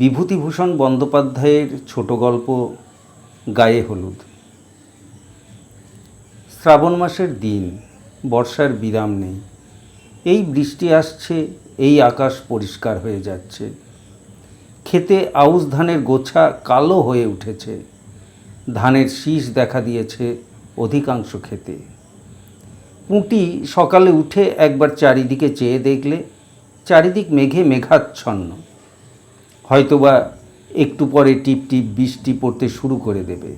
বিভূতিভূষণ বন্দ্যোপাধ্যায়ের ছোট গল্প গায়ে হলুদ। শ্রাবণ মাসের দিন, বর্ষার বিরাম নেই। এই বৃষ্টি আসছে, এই আকাশ পরিষ্কার হয়ে যাচ্ছে। খেতে আউশ ধানের গোছা কালো হয়ে উঠেছে। ধানের শীষ দেখা দিয়েছে অধিকাংশ খেতে পুঁটি সকালে উঠে একবার চারিদিকে চেয়ে দেখলে, চারিদিক মেঘে মেঘাচ্ছন্ন। হয়তোবা একটু পরে টিপ টিপ বৃষ্টি পড়তে শুরু করে দেবে।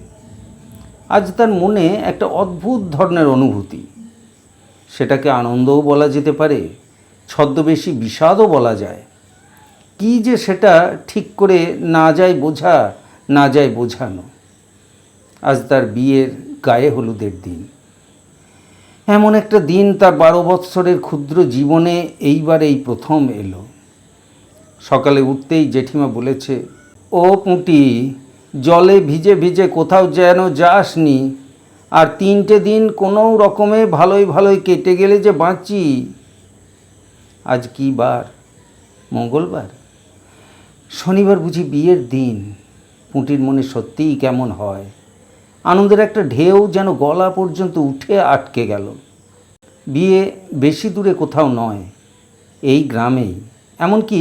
আজ তার মনে একটা অদ্ভুত ধরনের অনুভূতি। সেটাকে আনন্দও বলা যেতে পারে, ছদ্মবেশী বিষাদও বলা যায়। কি যে সেটা ঠিক করে না যায় বোঝা, না যায় বোঝানো। আজ তার বিয়ের গায়ে হলুদের দিন। এমন একটা দিন তার বারো বৎসরের ক্ষুদ্র জীবনে এইবার এই প্রথম এলো। সকালে উঠতেই জেঠিমা বলেছে, ও পুঁটি, জলে ভিজে ভিজে কোথাও যেন যাসনি, আর তিনটে দিন কোনো রকমে ভালোই ভালোই কেটে গেলে যে বাঁচি। আজ কি বার? মঙ্গলবার? শনিবার বুঝি বিয়ের দিন। পুঁটির মনে সত্যিই কেমন হয়। আনন্দের একটা ঢেউ যেন গলা পর্যন্ত উঠে আটকে গেল। বিয়ে বেশি দূরে কোথাও নয়, এই গ্রামেই। এমনকি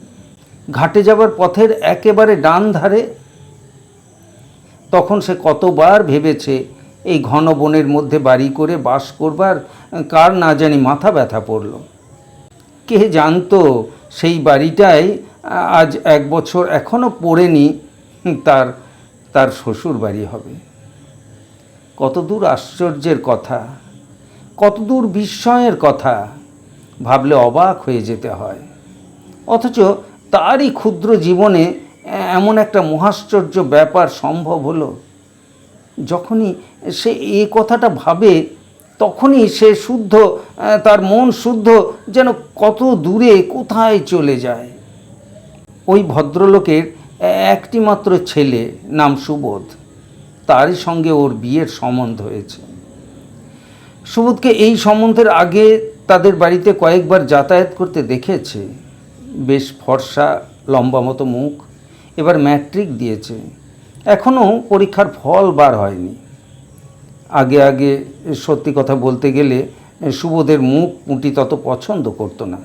ঘাটে যাবার পথের একেবারে ডান ধারে। তখন সে কতবার ভেবেছে, এই ঘন বনের মধ্যে বাড়ি করে বাস করবার, কার না জানি মাথা ব্যথা পড়ল। কে জানতো, সেই বাড়িটাই আজ এক বছর এখনও পড়েনি, তার তার শ্বশুর বাড়ি হবে। কতদূর আশ্চর্যের কথা, কতদূর বিস্ময়ের কথা, ভাবলে অবাক হয়ে যেতে হয়। অথচ তারই ক্ষুদ্র জীবনে এমন একটা মহাশ্চর্য ব্যাপার সম্ভব হলো। যখনই সে এ কথাটা ভাবে, তখনই সে শুদ্ধ, তার মন শুদ্ধ যেন কত দূরে, কোথায় চলে যায়। ওই ভদ্রলোকের একটি মাত্র ছেলে নাম সুবোধ, তারই সঙ্গে ওর বিয়ের সম্বন্ধ হয়েছে। সুবোধকে এই সম্বন্ধের আগে তাদের বাড়িতে কয়েকবার যাতায়াত করতে দেখেছে। বেশ ফর্সা, লম্বা মতো মুখ। এবার ম্যাট্রিক দিয়েছে। এখনও পরীক্ষার ফল বার হয়নি। আগে আগে সত্যি কথা বলতে গেলে, সুবোধের মুখ পুঁটি তত পছন্দ করতো না।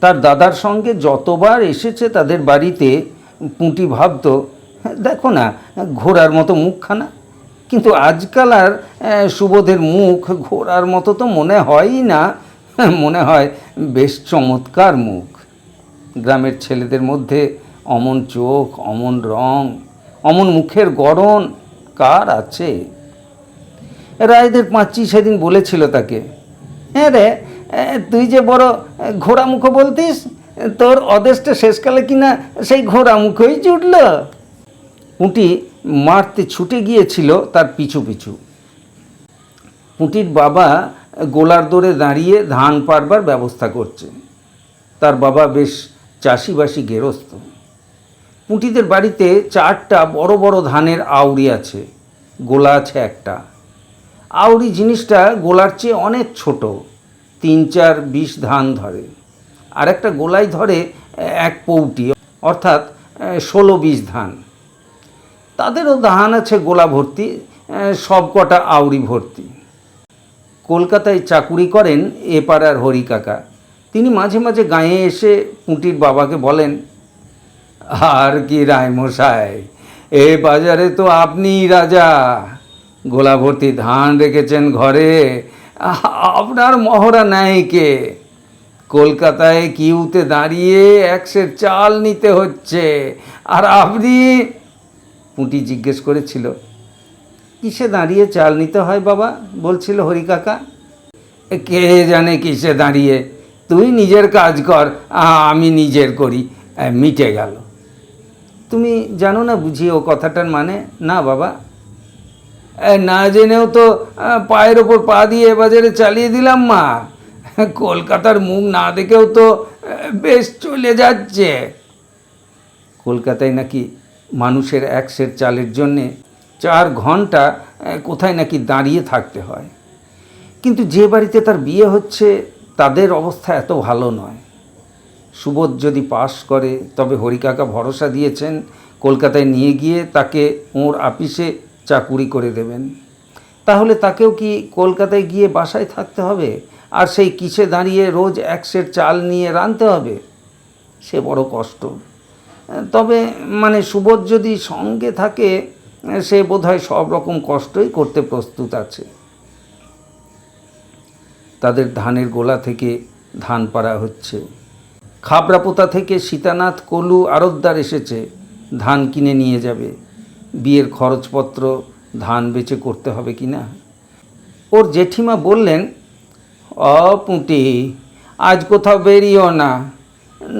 তার দাদার সঙ্গে যতবার এসেছে তাদের বাড়িতে, পুঁটি ভাবতো, দেখো না, ঘোড়ার মতো মুখখানা। কিন্তু আজকাল আর সুবোধের মুখ ঘোড়ার মতো তো মনে হয়ই না। মনে হয় বেশ চমৎকার মুখ। গ্রামের ছেলেদের মধ্যে অমন চোখ, অমন রং, অমন মুখের গড়ন কার আছে? রায়দের পাঁচি সেদিন বলেছিল তাকে হ্যাঁ রে তুই যে বড় ঘোড়া মুখো বলতিস, তোর অদেশটা শেষকালে কিনা সেই ঘোড়া মুখই জুটল। পুঁটি মারতে ছুটে গিয়েছিল তার পিছু পিছু। পুঁটির বাবা গোলার দোরে দাঁড়িয়ে ধান পাড়বার ব্যবস্থা করছে। তার বাবা বেশ চাষিবাসি গেরস্ত। পুঁটিদের বাড়িতে চারটা বড় বড় ধানের আউরি আছে, গোলা আছে একটা। আউরি জিনিসটা গোলার চেয়ে অনেক ছোট, তিন চার বিশ ধান ধরে। আর একটা গোলাই ধরে এক পৌটি, অর্থাৎ ষোলো বিশ ধান। তাদেরও ধান আছে গোলা ভর্তি সব কটা আউরি ভর্তি। কলকাতায় চাকুরি করেন এ পাড়ার হরি কাকা তিনি মাঝে মাঝে গাঁয়ে এসে পুঁটির বাবাকে বলেন, আর কি রায়মশাই, এ বাজারে তো আপনিই রাজা। গোলা ভর্তি ধান রেখেছেন ঘরে আপনার মহড়া নেয় কে? কলকাতায় কিউতে দাঁড়িয়ে একশের চাল নিতে হচ্ছে, আর আপনি পুঁটি জিজ্ঞেস করেছিল, কিসে দাঁড়িয়ে চাল নিতে হয় বাবা? বলছিল হরিকাকা, কে জানে কিসে দাঁড়িয়ে? তুই নিজের কাজ কর আমি নিজের করি। মিটে গেল। তুমি জানো না বুঝি ও কথাটার মানে? না, বাবা। না জেনেও তো পায়ের ওপর পা দিয়ে বাজারে চালিয়ে দিলাম, মা। কলকাতার মুখ না দেখেও তো বেশ চলে যাচ্ছে। কলকাতায় নাকি মানুষের এক সের চালের জন্যে চার ঘণ্টা কোথায় নাকি দাঁড়িয়ে থাকতে হয়। কিন্তু যে বাড়িতে তার বিয়ে হচ্ছে তাদের অবস্থা এত ভালো নয়। সুবোধ যদি পাশ করে, তবে হরিকাকা ভরসা দিয়েছেন কলকাতায় নিয়ে গিয়ে তাকে ওর আপিসে চাকুরি করে দেবেন। তাহলে তাকেও কি কলকাতায় গিয়ে বাসায় থাকতে হবে? আর সেই কিসে দাঁড়িয়ে রোজ এক সের চাল নিয়ে রাঁধতে হবে? সে বড় কষ্ট। তবে মানে সুবোধ যদি সঙ্গে থাকে, সে বোধহয় সব রকম কষ্টই করতে প্রস্তুত আছে। তাদের ধানের গোলা থেকে ধান পাড়া হচ্ছে। খাবরাপোতা থেকে সীতানাথ কলু আড়তদার এসেছে, ধান কিনে নিয়ে যাবে। বিয়ের খরচপত্র ধান বেচে করতে হবে কি না ওর জেঠিমা বললেন, অ পুঁটি, আজ কোথাও বেরিও না।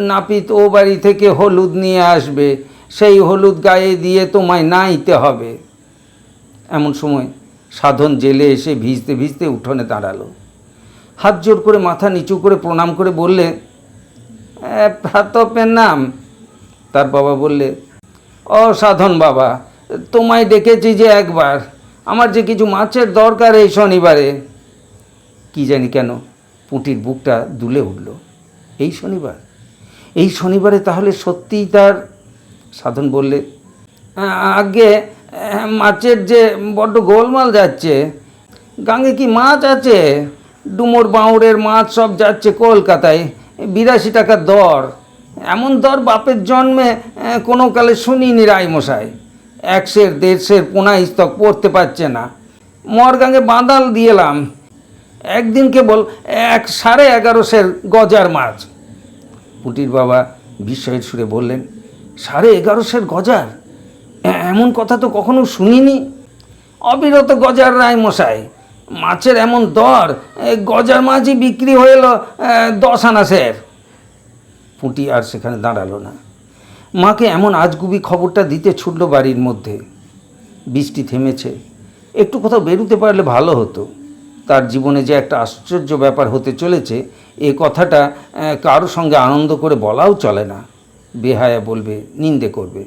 নাপিত ও বাড়ি থেকে হলুদ নিয়ে আসবে, সেই হলুদ গায়ে দিয়ে তোমায় না নাইতে হবে। এমন সময় সাধন জেলে এসে ভিজতে ভিজতে উঠোনে দাঁড়াল। হাত জোর করে মাথা নিচু করে প্রণাম করে বললে "এ, প্রাতপের নাম তার বাবা বললে অসাধন বাবা তোমায় ডেকেছি যে একবার আমার যে কিছু মাছের দরকার এই শনিবারে। কি জানি কেন পুঁটির বুকটা দুলে উঠল। এই শনিবার এই শনিবারে তাহলে সত্যিই তার সাধন বললে "আ- আগে মাছের যে বড্ড গোলমাল যাচ্ছে গাঙ্গে কি মাছ আছে? ডুমুর বাউড়ের মাছ সব যাচ্ছে কলকাতায়। বিরাশি টাকা দর। এমন দর বাপের জন্মে কোনো কালে শুনিনি রায়মশাই। একশের, দেড়শের পোনা স্তক পড়তে পারছে না। মরগাঙ্গে বাঁদাল দিয়েলাম। একদিন কেবল এক সাড়ে এগারোশের গজার মাছ। পুটির বাবা বিস্ময়ের সুরে বললেন, সাড়ে এগারোশের গজার? এমন কথা তো কখনো শুনিনি? অবিরত গজার রায় মশাই মাছের এমন দর গজার মাছই বিক্রি হয়ে এলো দশ আনা স্যার পুঁটি আর সেখানে দাঁড়াল না। মাকে এমন আজগুবি খবরটা দিতে ছুটলো বাড়ির মধ্যে। বৃষ্টি থেমেছে। একটু কোথাও বেরোতে পারলে ভালো হতো। তার জীবনে যে একটা আশ্চর্য ব্যাপার হতে চলেছে, এ কথাটা কারোর সঙ্গে আনন্দ করে বলাও চলে না। বেহায়া বলবে, নিন্দে করবে।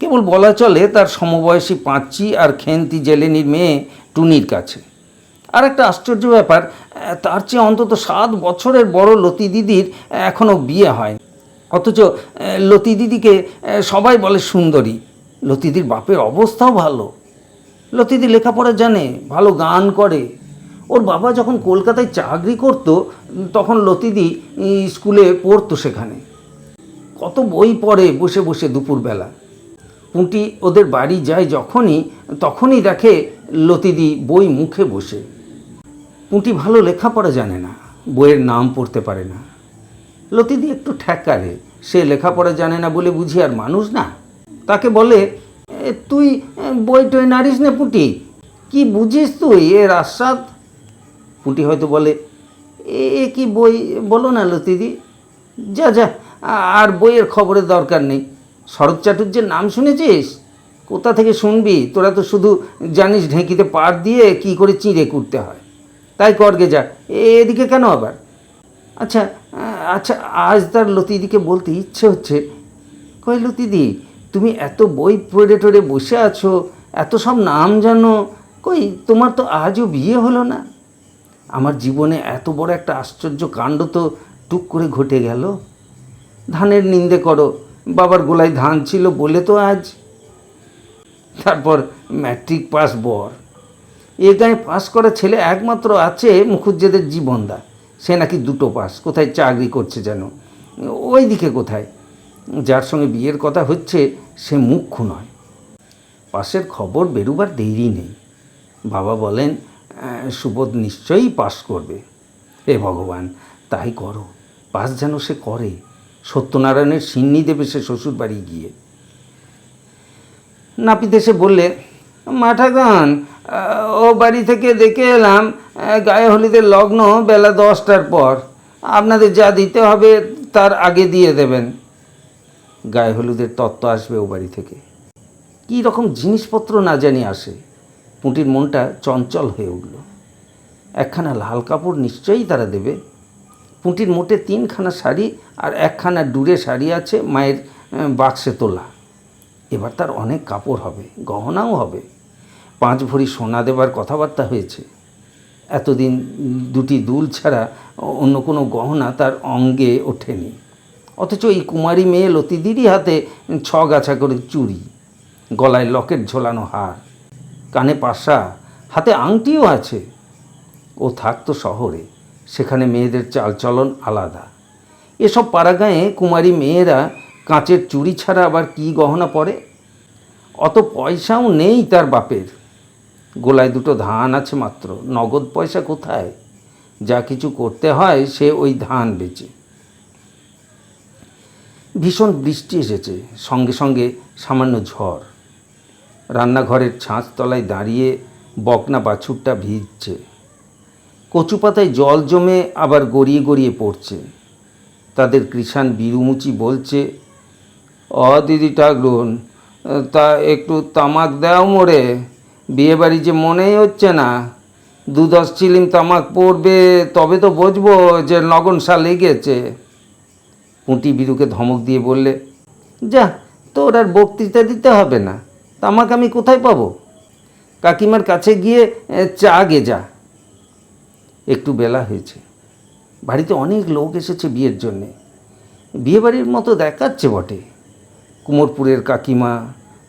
কেবল বলা চলে তার সমবয়সী পাঁচি আর খেন্তি জেলেনির মেয়ে টুনির কাছে। আর একটা আশ্চর্য ব্যাপার তার চেয়ে অন্তত সাত বছরের বড় লতি দিদির এখনও বিয়ে হয় অথচ লতি দিদিকে সবাই বলে সুন্দরী। লতিদির বাপের অবস্থাও ভালো। লতিদি লেখাপড়া জানে, ভালো গান করে। ওর বাবা যখন কলকাতায় চাকরি করত, তখন লতিদি স্কুলে পড়তো সেখানে। কত বই পড়ে বসে বসে দুপুরবেলা। পুঁটি ওদের বাড়ি যায় যখনই, তখনই দেখে লতিদি বই মুখে বসে। পুঁটি ভালো লেখাপড়া জানে না, বইয়ের নাম পড়তে পারে না। লতিদি একটু ঠ্যাকারে সে লেখাপড়া জানে না বলে বুঝি আর মানুষ না। তাকে বলে তুই বই টই নারিস না পুঁটি, কি বুঝিস তুই, এর আস্বাদ? পুঁটি হয়তো বলে, এ কি বই, বলো না লতিদি, যা যা, আর বইয়ের খবরের দরকার নেই। শরৎ চাটুর্যের নাম শুনেছিস? কোথা থেকে শুনবি? তোরা তো শুধু জানিস ঢেঁকিতে পাট দিয়ে কি করে চিঁড়ে কুটতে হয়। তাই করগে যা। এদিকে কেন আবার? আচ্ছা আচ্ছা আজ তার লতিদিকে বলতে ইচ্ছে হচ্ছে। কই লতিদি, তুমি এত বই পড়ে টড়ে বসে আছো, এত সব নাম জানো। কই, তোমার তো আজও বিয়ে হলো না। আমার জীবনে এত বড় একটা আশ্চর্য কাণ্ড তো টুক করে ঘটে গেল। ধানের নিন্দে করো, বাবার গোলায় ধান ছিল বলে তো আজ। তারপর ম্যাট্রিক পাস বর। এ গায়ে পাস করা ছেলে একমাত্র আছে মুখুজ্জেদের জীবনদা। সে নাকি দুটো পাস কোথায় চাকরি করছে যেন? ওই দিকে কোথায়? যার সঙ্গে বিয়ের কথা হচ্ছে সে মুখ্য নয়। পাশের খবর বেরুবার দেরি নেই। বাবা বলেন "আহ, সুবোধ নিশ্চয়ই পাস করবে। হে ভগবান তাই করো। পাস যেন সে করে। সত্যনারায়ণের সিন্নি দেবে সে শ্বশুর বাড়ি গিয়ে। নাপিত এসে বললে মাঠাগান ও বাড়ি থেকে দেখে এলাম গায়ে হলিদের লগ্ন বেলা দশটার পর। আপনাদের যা দিতে হবে তার আগে দিয়ে দেবেন। গায়ে হলুদের তত্ত্ব আসবে ও বাড়ি থেকে। কী রকম জিনিসপত্র না জানি আসে। পুঁটির মনটা চঞ্চল হয়ে উঠল। একখানা লাল কাপড় নিশ্চয়ই তারা দেবে। পুঁটির মোটে তিনখানা শাড়ি আর একখানা ডুরে শাড়ি আছে মায়ের বাক্সে তোলা। এবার তার অনেক কাপড় হবে, গহনাও হবে। পাঁচ ভরি সোনা দেবার কথাবার্তা হয়েছে। এতদিন দুটি দুল ছাড়া অন্য কোনো গহনা তার অঙ্গে ওঠেনি। অথচ এই কুমারী মেয়ে লতিদিরই হাতে ছ গাছা করে চুড়ি, গলায় লকেট ঝোলানো হার, কানে পাশা, হাতে আংটিও আছে। ও থাকতো শহরে, সেখানে মেয়েদের চালচলন আলাদা। এসব পাড়াগাঁয়ে কুমারী মেয়েরা কাঁচের চুড়ি ছাড়া আবার কী গহনা পরে? অত পয়সাও নেই তার বাপের। গোলায় দুটো ধান আছে মাত্র। নগদ পয়সা কোথায়? যা কিছু করতে হয় সে ওই ধান বেচে। ভীষণ বৃষ্টি এসেছে। সঙ্গে সঙ্গে সামান্য ঝড়। রান্নাঘরের ছাঁচতলায় দাঁড়িয়ে বকনা বাছুরটা ভিজছে। কচু পাতায় জল জমে আবার গড়িয়ে গড়িয়ে পড়ছে। তাদের কৃষাণ বিরুমুচি বলছে অ দিদি ঠাকরুন তা একটু তামাক দাও মোরে, বিয়েবাড়ি যে মনেই হচ্ছে না। দু দশ চিলিম তামাক পড়বে, তবে তো বুঝব যে লগনসা লেগেছে পুঁটি বিরুকে ধমক দিয়ে বললে, যা, তোর আর বক্তৃতা দিতে হবে না, তামাক আমি কোথায় পাবো? কাকিমার কাছে গিয়ে চা গে যা। একটু বেলা হয়েছে। বাড়িতে অনেক লোক এসেছে বিয়ের জন্যে। বিয়েবাড়ির মতো দেখাচ্ছে বটে। কুমোরপুরের কাকিমা,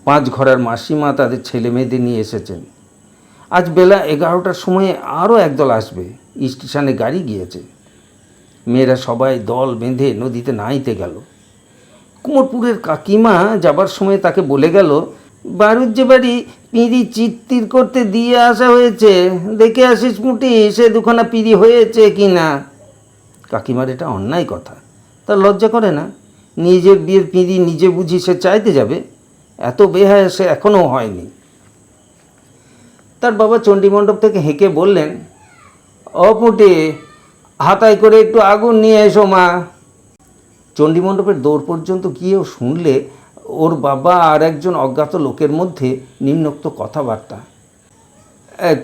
পাঁচ ঘরের মাসিমা তাদের ছেলে মেয়েদের নিয়ে এসেছেন। আজ বেলা এগারোটার সময়ে আরও একদল আসবে। স্টেশনে গাড়ি গিয়েছে। মেয়েরা সবাই দল বেঁধে নদীতে নাইতে গেল। কুমোরপুরের কাকিমা যাবার সময় তাকে বলে গেল যে বাড়ি পিঁড়ি চিত্তির করতে দিয়ে আসা হয়েছে। দেখে আসিস মুটি, সে দুখানা পিঁড়ি হয়েছে কি না কাকিমার এটা অন্যায় কথা। তার লজ্জা করে না। নিজের বিয়ের পিঁড়ি নিজে বুঝি সে চাইতে যাবে, এত বেহায় সে এখনও হয়নি। তার বাবা চণ্ডীমণ্ডপ থেকে হেঁকে বললেন অপুটে হাতায় করে একটু আগুন নিয়ে এসো মা। চণ্ডীমণ্ডপের দৌড় পর্যন্ত গিয়েও শুনলে ওর বাবা আর একজন অজ্ঞাত লোকের মধ্যে নিম্নোক্ত কথাবার্তা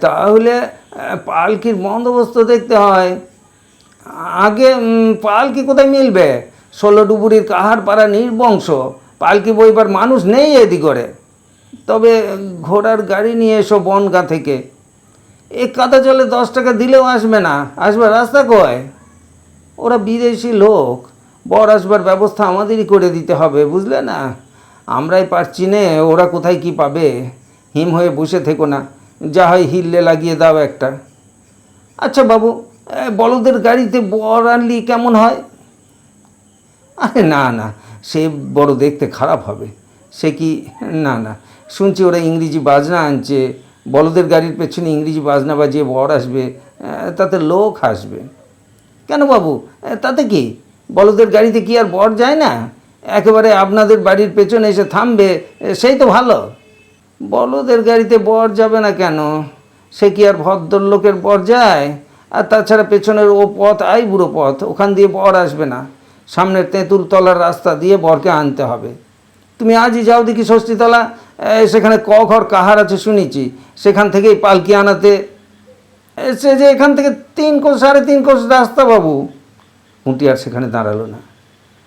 তাহলে পালকির বন্দোবস্ত দেখতে হয়। আগে পালকি কোথায় মিলবে? ষোলো ডুবুরির কাহার পাড়া নির্বংশ, পালকি বইবার মানুষ নেই এদি করে তবে ঘোড়ার গাড়ি নিয়ে এসো বনগা থেকে। এ কাদা জলে দশ টাকা দিলেও আসবে না, আসবে রাস্তা কয়? ওরা বিদেশি লোক, বর আসবার ব্যবস্থা আমাদেরই করে দিতে হবে, বুঝলে না? আমরাই পারছি নে, ওরা কোথায় কি পাবে? হিম হয়ে বসে থেকো না, যা হয় হিললে লাগিয়ে দাও একটা। আচ্ছা বাবু বলদের গাড়িতে বর আনলি কেমন হয়? আরে না না, সে বড় দেখতে খারাপ হবে। সে কি, না না, শুনছি ওরা ইংরেজি বাজনা আনছে, বলদের গাড়ির পেছনে ইংরেজি বাজনা বাজিয়ে বর আসবে তাতে লোক আসবে। কেন বাবু তাতে কি? বলদের গাড়িতে কি আর বর যায় না? একেবারে আপনাদের বাড়ির পেছনে এসে থামবে সেই তো ভালো। বলদের গাড়িতে বর যাবে না কেন? সে কি আর ভদ্রলোকের বর যায়? আর তাছাড়া পেছনের ও পথ, আই বুড়ো পথ, ওখান দিয়ে বর আসবে না। সামনের তেঁতুল তলার রাস্তা দিয়ে বরকে আনতে হবে। তুমি আজই যাও দেখি ষষ্ঠীতলা সেখানে ক ঘর কাহার আছে শুনেছি। সেখান থেকেই পালকি আনাতে। সে যে এখান থেকে তিন কোষ, সাড়ে তিন কোষ রাস্তা বাবু। পুঁটি আর সেখানে দাঁড়াল না।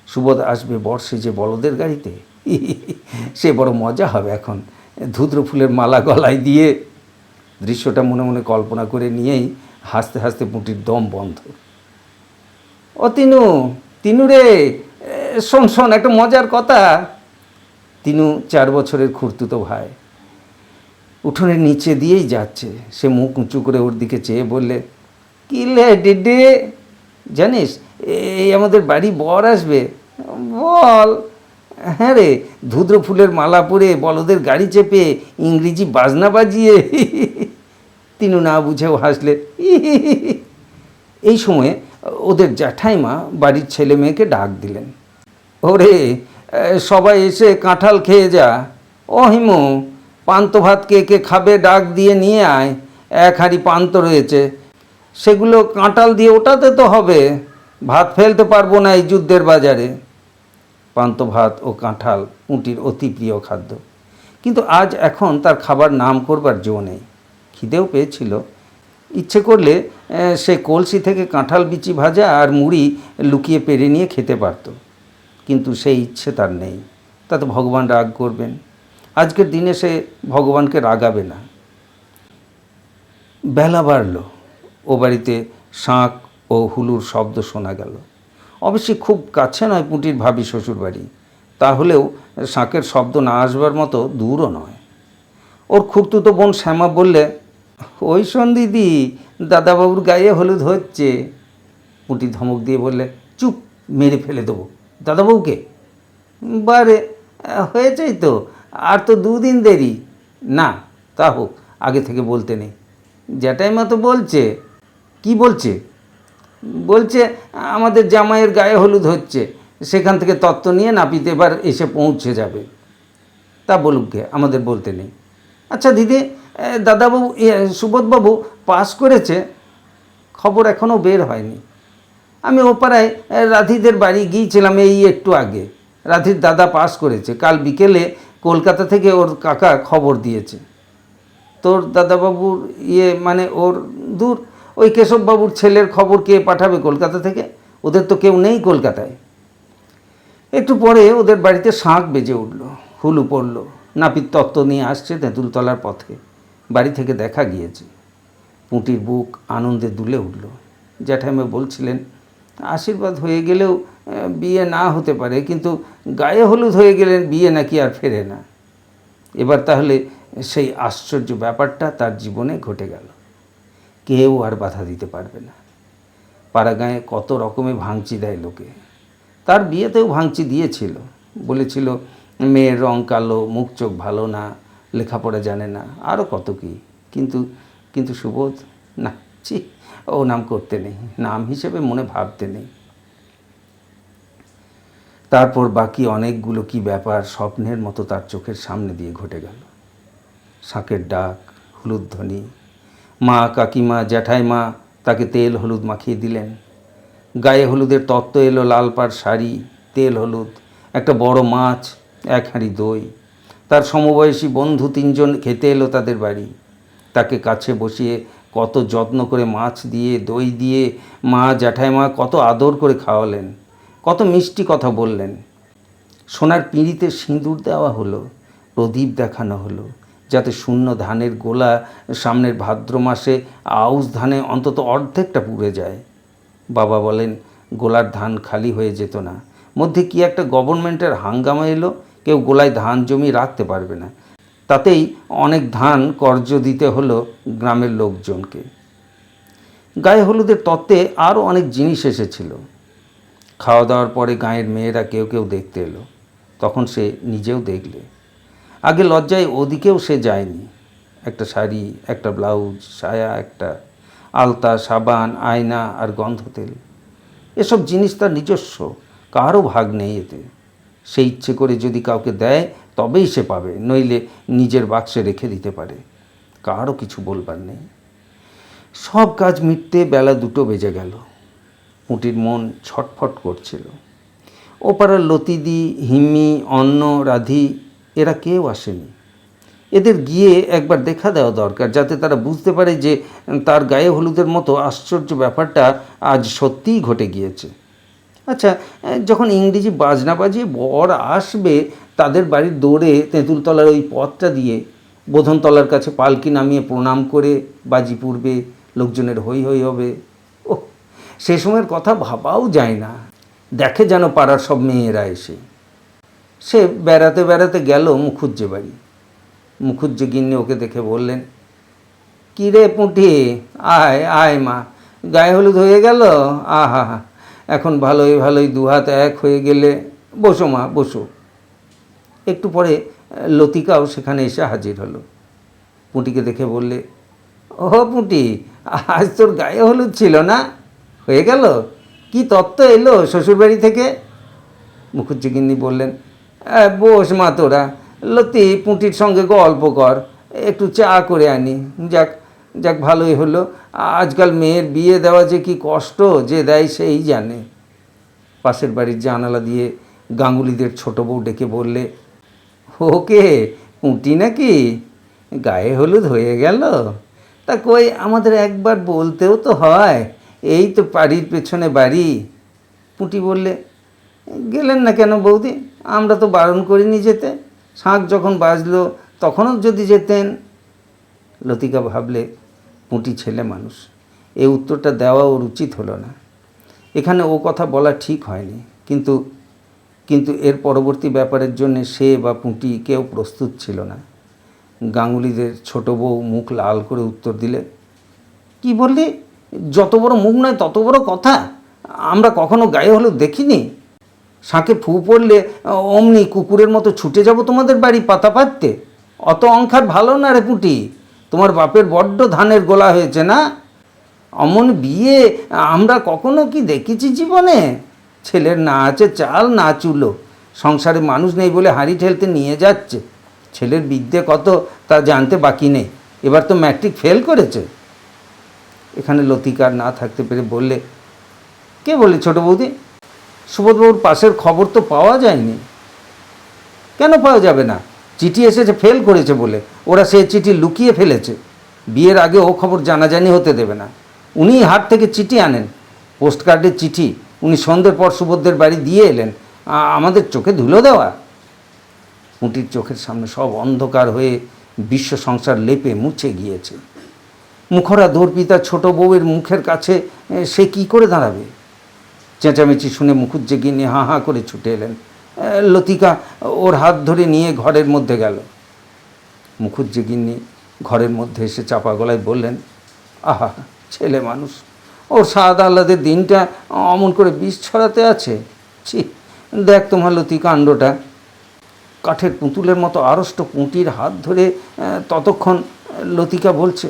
সুবোধ আসবে বর্ষে যে বলদের গাড়িতে। সে বড় মজা হবে এখন। ধুদ্র ফুলের মালা গলায় দিয়ে দৃশ্যটা মনে মনে কল্পনা করে নিয়েই হাসতে হাসতে পুঁটির দম বন্ধ। ও তিনু রে শোন শোন, একটা মজার কথা। তিনু চার বছরের খুঁড়তুতো ভাই। উঠোনের নিচে দিয়েই যাচ্ছে। সে মুখ উঁচু করে ওর দিকে চেয়ে বললে, কি লে ডিডি? জানিস এই আমাদের বাড়ি বর আসবে। বল। হ্যাঁ রে, ধুদ্র ফুলের মালা পরে বলদের গাড়ি চেপে ইংরেজি বাজনা বাজিয়ে তিনু না বুঝেও হাসলে এই সময়ে ওদের জ্যাঠাইমা বাড়ির ছেলে মেয়েকে ডাক দিলেন। ওরে সবাই এসে কাঁঠাল খেয়ে যা। ও হিমু, পান্ত ভাত কে কে খাবে ডাক দিয়ে নিয়ে আয়, এক হাঁড়ি পান্ত রয়েছে। সেগুলো কাঁঠাল দিয়ে ওটাতে তো হবে, ভাত ফেলতে পারব না এই যুদ্ধের বাজারে। পান্ত ভাত ও কাঁঠাল পুঁটির অতি প্রিয় খাদ্য। কিন্তু আজ এখন তার খাবার নাম করবার জো নেই। খিদেও পেয়েছিল। ইচ্ছে করলে সে কলসি থেকে কাঁঠাল বিচি ভাজা আর মুড়ি লুকিয়ে পেরে নিয়ে খেতে পারত। কিন্তু সেই ইচ্ছে তার নেই। তাতে ভগবান রাগ করবেন। আজকের দিনে সে ভগবানকে রাগাবে না। বেলা বাড়ল। ও বাড়িতে শাঁখ ও হুলুর শব্দ শোনা গেল। অবশ্যই খুব কাছে নয় পুঁটির ভাবি শ্বশুর বাড়ি তাহলেও শাঁখের শব্দ না আসবার মতো দূরও নয়। ওর খুঁড়তুতো বোন শ্যামা বললে, ওই শোন দিদি দাদাবাবুর গায়ে হলুদ হচ্ছে। পুঁটি ধমক দিয়ে বললে, চুপ, মেরে ফেলে দেবো। দাদাবাবুকে? বারে, হয়েছেই তো, আর তো দুদিন দেরি। না, তা হোক, আগে থেকে বলতে নেই জ্যাঠাই মতো বলছে। কি বলছে? বলছে, আমাদের জামাইয়ের গায়ে হলুদ হচ্ছে, সেখান থেকে তত্ত্ব নিয়ে নাপিত এবার এসে পৌঁছে যাবে। তা বলুক গে, আমাদের বলতে নেই। আচ্ছা দিদি দাদাবাবু সুবোধবাবু পাস করেছে, খবর এখনও বের হয়নি। আমি ওপাড়ায় রাধিদের বাড়ি গিয়েছিলাম এই একটু আগে। রাধির দাদা পাস করেছে, কাল বিকেলে কলকাতা থেকে ওর কাকা খবর দিয়েছে। তোর দাদাবাবুর ইয়ে মানে ওর দূর, ওই কেশববাবুর ছেলের খবর কে পাঠাবে কলকাতা থেকে? ওদের তো কেউ নেই কলকাতায়। একটু পরে ওদের বাড়িতে শাঁখ বেজে উঠল, হুলু পড়ল। নাপিত তত্ত্ব নিয়ে আসছে তেঁতুলতলার পথে। বাড়ি থেকে দেখা গিয়েছে। পুঁটির বুক আনন্দে দুলে উঠল। জ্যাঠাইমা বলছিলেন, আশীর্বাদ হয়ে গেলেও বিয়ে না হতে পারে, কিন্তু গায়ে হলুদ হয়ে গেলেন বিয়ে নাকি আর ফেরে না। এবার তাহলে সেই আশ্চর্য ব্যাপারটা তার জীবনে ঘটে গেল। কেউ আর বাধা দিতে পারবে না। পাড়াগাঁয়ে কত রকমের ভাঙচি দেয় লোকে। তার বিয়েতেও ভাঙচি দিয়েছিল, বলেছিল মেয়ের রং কালো, মুখ চোখ ভালো না, লেখাপড়া জানে না আরও কত কি। কিন্তু কিন্তু সুবোধ, না, ছি, ও নাম করতে নেই, নাম হিসেবে মনে ভাবতে নেই। তারপর বাকি অনেকগুলো কি ব্যাপার স্বপ্নের মতো তার চোখের সামনে দিয়ে ঘটে গেল। শাঁখের ডাক, হলুদ ধ্বনি, মা, কাকিমা, জ্যাঠাইমা তাকে তেল হলুদ মাখিয়ে দিলেন। গায়ে হলুদের তত্ত্ব এলো, লাল পাড় শাড়ি, তেল হলুদ, একটা বড় মাছ এক হাঁড়ি দই। তার সমবয়সী বন্ধু তিনজন খেতে এলো তাদের বাড়ি। তাকে কাছে বসিয়ে কত যত্ন করে মাছ দিয়ে, দই দিয়ে, মা, জ্যাঠাইমা কত আদর করে খাওয়ালেন, কত মিষ্টি কথা বললেন। সোনার পিঁড়িতে সিঁদুর দেওয়া হলো, প্রদীপ দেখানো হলো, যাতে শূন্য ধানের গোলা সামনের ভাদ্র মাসে আউশ ধানে অন্তত অর্ধেকটা পুড়ে যায়। বাবা বলেন, গোলার ধান খালি হয়ে যেত না। মধ্যে কি একটা গভর্নমেন্টের হাঙ্গামা এলো? কেউ গোলায় ধান জমি রাখতে পারবে না। তাতেই অনেক ধান কর্জ দিতে হলো গ্রামের লোকজনকে। গায়ে হলুদের তত্ত্বে আরও অনেক জিনিস এসেছিল। খাওয়া দাওয়ার পরে গাঁয়ের মেয়েরা কেউ কেউ দেখতে এলো। তখন সে নিজেও দেখলে। আগে লজ্জায় ওদিকেও সে যায়নি। একটা শাড়ি, একটা ব্লাউজ, সায়া, একটা আলতা, সাবান, আয়না আর গন্ধ তেল এসব জিনিস তার নিজস্ব। কারও ভাগ নেই এতে। সে ইচ্ছে করে যদি কাউকে দেয়, তবেই সে পাবে। নইলে নিজের বাক্সে রেখে দিতে পারে। কারও কিছু বলবার নেই। সব কাজ মিটতে বেলা দুটো বেজে গেল। পুঁটির মন ছটফট করছিল। ওপাড়ার লতিদি হিমি অন্ন, রাধি, এরা কেউ আসেনি। এদের গিয়ে একবার দেখা দেওয়া দরকার, যাতে তারা বুঝতে পারে যে তার গায়ে হলুদের মতো আশ্চর্য ব্যাপারটা আজ সত্যিই ঘটে গিয়েছে। আচ্ছা যখন ইংরেজি বাজনা বাজিয়ে বর আসবে তাদের বাড়ির দৌড়ে তেঁতুলতলার ওই পথটা দিয়ে, বোধনতলার কাছে পালকি নামিয়ে প্রণাম করে বাজি পূর্বে লোকজনের হই হই হবে। ও সে সময়ের কথা ভাবাও যায় না। দেখে যেন পাড়ার সব মেয়েরা এসে। সে বেড়াতে বেড়াতে গেল মুখুজ্জে বাড়ি। মুখুজ্জে গিন্নি ওকে দেখে বললেন কী রে পুঁটি? আয় আয় মা। গায়ে হলুদ হয়ে গেল? আহা হা। এখন ভালোই ভালোই দুহাত এক হয়ে গেলে বসো মা বসো। একটু পরে লতিকাও সেখানে এসে হাজির হলো। পুঁটিকে দেখে বললে ও পুঁটি আজ তোর গায়ে হলুদ ছিল না? হয়ে গেল? কি তত্ত্ব এলো শ্বশুরবাড়ি থেকে? মুখুজ্জিগিন্নি বললেন "আহ, বস মা তোরা লতি পুঁটির সঙ্গে গল্প কর একটু চা করে আনি যাক। যাক, ভালোই হলো। আজকাল মেয়ের বিয়ে দেওয়া যে কি কষ্ট, যে দেয় সেই জানে। পাশের বাড়ির জানালা দিয়ে গাঙ্গুলিদের ছোট বউ ডেকে বললে ওকে পুঁটি নাকি? গায়ে হলুদ হয়ে গেল? তা কই, আমাদের একবার বলতেও তো হয়, এই তো বাড়ির পেছনে বাড়ি। পুঁটি বললে, গেলেন না কেন বৌদি? আমরা তো বারণ করিনি যেতে। শাঁখ যখন বাজলো, তখনও যদি যেতেন। লতিকা ভাবলে পুঁটি ছেলে মানুষ। এই উত্তরটা দেওয়া ওর উচিত হলো না। এখানে ও কথা বলা ঠিক হয়নি, কিন্তু কিন্তু এর পরবর্তী ব্যাপারের জন্য সে বা পুঁটি কেউ প্রস্তুত ছিল না। গাঙ্গুলিদের ছোট বউ মুখ লাল করে উত্তর দিলে, কি বললি? যত বড় মুখ নয়, তত বড় কথা। আমরা কখনো গায়ে হলুদ দেখিনি। শাঁকে ফু পড়লে অমনি কুকুরের মতো ছুটে যাব তোমাদের বাড়ি পাতা পাততে। অত অঙ্কার ভালো না রে পুটি। তোমার বাপের বড্ড ধানের গোলা হয়েছে না? অমন বিয়ে আমরা কখনো কি দেখেছি জীবনে? ছেলের না আছে চাল, না চুলো। সংসারে মানুষ নেই বলে হাঁড়ি ঠেলতে নিয়ে যাচ্ছে। ছেলের বিদ্যে কত তা জানতে বাকি নেই। এবার তো ম্যাট্রিক ফেল করেছে। এখানে লতিকার না থাকতে পেরে বললে, কে বলে ছোট বৌদি? সুবোধবাবুর পাশের খবর তো পাওয়া যায়নি। কেন পাওয়া যাবে না? চিঠি এসেছে ফেল করেছে বলে। ওরা সে চিঠি লুকিয়ে ফেলেছে। বিয়ের আগে ও খবর জানাজানি হতে দেবে না। উনি হাট থেকে চিঠি আনেন। পোস্ট কার্ডের চিঠি উনি সন্ধ্যের পর সুবোধদের বাড়ি দিয়ে এলেন। আমাদের চোখে ধুলো দেওয়া। পুঁটির চোখের সামনে সব অন্ধকার হয়ে বিশ্ব সংসার লেপে মুছে গিয়েছে। মুখরা দর্পিতা ছোট বউয়ের মুখের কাছে সে কি করে দাঁড়াবে? চেঁচামেচি শুনে মুখুজ্জে গিয়ে হা হা করে ছুটে এলেন। লতিকা ওর হাত ধরে নিয়ে ঘরের মধ্যে গেল। মুখুজ্জে গিন্নি ঘরের মধ্যে এসে চাপা গলায় বললেন, আহা, ছেলে মানুষ, ওর সাদ আহ্লাদের দিনটা অমন করে বিষ ছড়াতে আছে? ছি, দেখ তোমার লতি কাণ্ডটা কাঠের পুতুলের মতো আড়ষ্ট পুঁটির হাত ধরে ততক্ষণ লতিকা বলছে,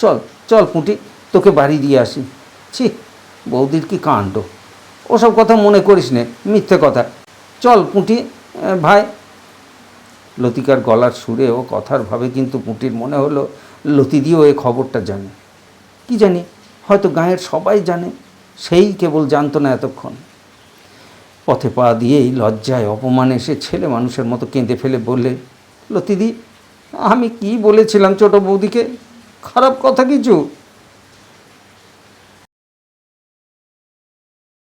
চল চল পুঁটি, তোকে বাড়ি দিয়ে আসি। ছি, বৌদির কি কাণ্ড? ওসব কথা মনে করিস নে, মিথ্যে কথা। চল পুঁটি ভাই। লতিকার গলার সুরে ও কথার ভাবে কিন্তু পুঁটির মনে হলো, লতি দিয়েও এ খবরটা জানে। কি জানি, হয়তো গাঁয়ের সবাই জানে, সেই কেবল জানতো না এতক্ষণ। পথে পা দিয়েই লজ্জায় অপমানে সে ছেলে মানুষের মতো কেঁদে ফেলে বললে লতিদি আমি কি বলেছিলাম ছোট বৌদিকে? খারাপ কথা কিছু?